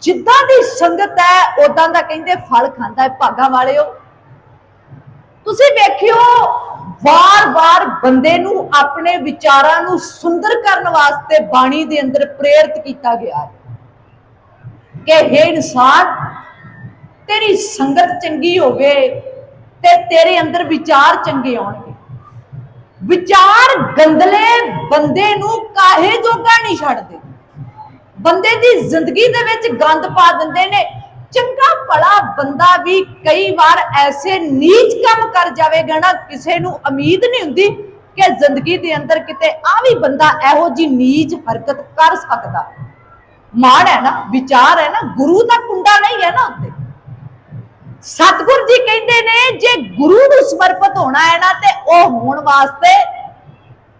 ਜਿੱਦਾਂ ਦੀ ਸੰਗਤ ਹੈ ਉਦਾਂ ਦਾ ਕਹਿੰਦੇ ਫਲ ਖਾਂਦਾ ਹੈ ਭਾਗਾ ਵਾਲਿਓ। ਤੁਸੀਂ ਵੇਖਿਓ, ਵਾਰ-ਵਾਰ ਬੰਦੇ ਨੂੰ ਆਪਣੇ ਵਿਚਾਰਾਂ ਨੂੰ ਸੁੰਦਰ ਕਰਨ ਵਾਸਤੇ ਬਾਣੀ ਦੇ ਅੰਦਰ ਪ੍ਰੇਰਿਤ ਕੀਤਾ ਗਿਆ ਹੈ। ਕਿ हे ਇਨਸਾਨ, ਤੇਰੀ ਸੰਗਤ ਚੰਗੀ ਹੋਵੇ ਤੇ ਤੇਰੇ ਅੰਦਰ ਵਿਚਾਰ ਚੰਗੇ ਆਉਣਗੇ। ਵਿਚਾਰ ਗੰਦਲੇ ਬੰਦੇ ਨੂੰ ਕਾਹੇ ਜੋਗਾ ਨਹੀਂ ਛੱਡਦੇ। ਬੰਦੇ ਦੀ ਜ਼ਿੰਦਗੀ ਦੇ ਵਿੱਚ ਗੰਦ ਪਾ ਦਿੰਦੇ ਨੇ। ਚੰਗਾ ਭਲਾ ਬੰਦਾ ਵੀ ਕਈ ਵਾਰ ਐਸੇ ਨੀਚ ਕੰਮ ਕਰ ਜਾਵੇਗਾ ਨਾ, ਕਿਸੇ ਨੂੰ ਉਮੀਦ ਨਹੀਂ ਹੁੰਦੀ ਕਿ ਜ਼ਿੰਦਗੀ ਦੇ ਅੰਦਰ ਕਿਤੇ ਆ ਵੀ ਬੰਦਾ ਇਹੋ ਜੀ ਨੀਚ ਹਰਕਤ ਕਰ ਸਕਦਾ। ਮਾਣ ਹੈ ਨਾ, ਵਿਚਾਰ ਹੈ ਨਾ, ਗੁਰੂ ਦਾ ਕੁੰਡਾ ਨਹੀਂ ਹੈ ਨਾ ਉੱਤੇ। ਸਤਿਗੁਰ ਜੀ ਕਹਿੰਦੇ ਨੇ, ਜੇ ਗੁਰੂ ਨੂੰ ਸਮਰਪਿਤ ਹੋਣਾ ਹੈ ਨਾ, ਤੇ ਉਹ ਹੋਣ ਵਾਸਤੇ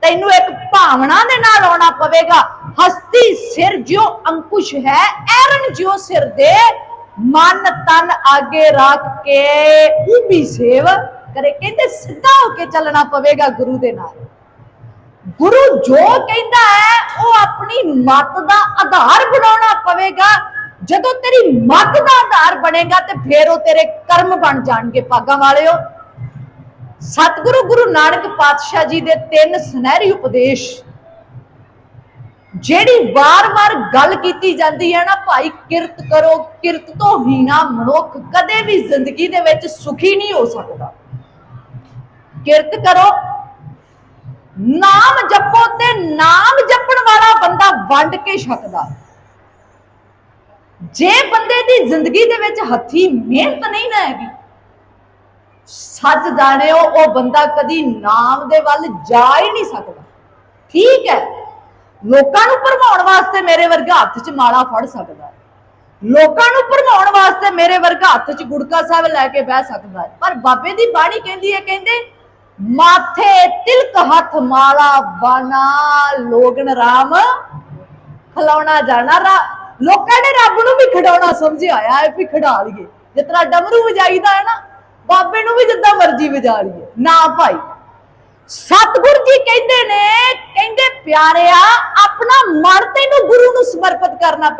ਤੈਨੂੰ ਇੱਕ ਭਾਵਨਾ ਦੇ ਨਾਲ ਆਉਣਾ ਪਵੇਗਾ। ਹਸਤੀ ਸਿਰ ਜਿਉ ਅੰਕੁਸ਼ ਹੈ, ਐਰਨ ਜਿਉ ਸਿਰ ਦੇ। ਮਨ ਤਨ ਆਗੇ ਰੱਖ ਕੇ ਉਬੀ ਸੇਵ ਕਰੇ। ਕਹਿੰਦੇ ਸਿੱਧਾ ਹੋ ਕੇ ਚੱਲਣਾ ਪਵੇਗਾ ਗੁਰੂ ਦੇ ਨਾਲ। ਗੁਰੂ ਜੋ ਕਹਿੰਦਾ ਹੈ, ਉਹ ਆਪਣੀ ਮਤ ਦਾ ਆਧਾਰ ਬਣਾਉਣਾ ਪਵੇਗਾ। ਜਦੋਂ ਤੇਰੀ ਮਤ ਦਾ ਆਧਾਰ ਬਣੇਗਾ ਤੇ ਫੇਰ ਉਹ ਤੇਰੇ ਕਰਮ ਬਣ ਜਾਣਗੇ, ਭਾਗਾਂ ਵਾਲਿਓ। ਸਤਿਗੁਰੂ ਗੁਰੂ ਨਾਨਕ ਪਾਤਸ਼ਾਹ ਜੀ ਦੇ ਤਿੰਨ ਸੁਨਹਿਰੀ ਉਪਦੇਸ਼ ਜਿਹੜੀ ਵਾਰ-ਵਾਰ ਗੱਲ ਕੀਤੀ ਜਾਂਦੀ ਹੈ ਨਾ, ਭਾਈ ਕਿਰਤ ਕਰੋ, ਕਿਰਤ ਤੋਂ ਹੀਣਾ ਮਨੁੱਖ ਕਦੇ ਵੀ ਜ਼ਿੰਦਗੀ ਦੇ ਵਿੱਚ ਸੁਖੀ ਨਹੀਂ ਹੋ ਸਕਦਾ। ਕਿਰਤ ਕਰੋ, ਨਾਮ ਜਪੋ ਤੇ ਨਾਮ ਜਪਣ ਵਾਲਾ ਬੰਦਾ ਵੰਡ ਕੇ ਛਕਦਾ। ਜੇ ਬੰਦੇ ਦੀ ਜ਼ਿੰਦਗੀ ਦੇ ਵਿੱਚ ਹੱਥੀ ਮਿਹਨਤ ਨਹੀਂ ਨਾ ਹੈਗੀ, ਸੱਚ ਜਾਣਿਓ, ਉਹ ਬੰਦਾ ਕਦੀ ਨਾਮ ਦੇ ਵੱਲ ਜਾ ਹੀ ਨਹੀਂ ਸਕਦਾ। ਠੀਕ ਹੈ ਲੋਕਾਂ ਨੂੰ ਭਰਮਾਉਣ ਵਾਸਤੇ ਮੇਰੇ ਵਰਗਾ ਹੱਥ 'ਚ ਮਾਲਾ ਫੜ ਸਕਦਾ ਹੈ। ਲੋਕਾਂ ਨੂੰ ਭਰਮਾਉਣ ਵਾਸਤੇ ਮੇਰੇ ਵਰਗਾ ਹੱਥ 'ਚ ਗੁੜਕਾ ਸਾਹਿਬ ਲੈ ਕੇ ਬਹਿ ਸਕਦਾ ਹੈ। ਪਰ ਬਾਬੇ ਦੀ ਬਾਣੀ ਕਹਿੰਦੀ ਹੈ, ਕਹਿੰਦੇ, ਮਾਥੇ ਤਿਲਕ ਹੱਥ ਮਾਲਾ ਬਨਾ ਲੋਗਨ ਰਾਮ, ਖਲਾਉਣਾ ਜਾਣਾ ਲੋਕਾਂ ਨੇ ਰੱਬ ਨੂੰ ਵੀ ਖਿਡਾਉਣਾ ਸਮਝਿਆ ਹੋਇਆ ਵੀ ਖਿਡਾ ਲਈਏ ਜਿਸ ਤਰ੍ਹਾਂ ਡਮਰੂ ਵਜਾਈਦਾ ਹੈ ਨਾ, ਬਾਬੇ ਨੂੰ ਵੀ ਜਿੱਦਾਂ ਮਰਜ਼ੀ ਵਜਾ ਲਈਏ ਨਾ ਭਾਈ ਸਤਿਗੁਰ ਜੀ ਕਹਿੰਦੇ ਨੇ, ਕਹਿੰਦੇ, ਪਿਆਰਿਆ ਆਪਣਾ ਮਨ ਤੈਨੂੰ ਗੁਰੂ ਨੂੰ ਸਮਰਪਿਤ ਕਰਨਾ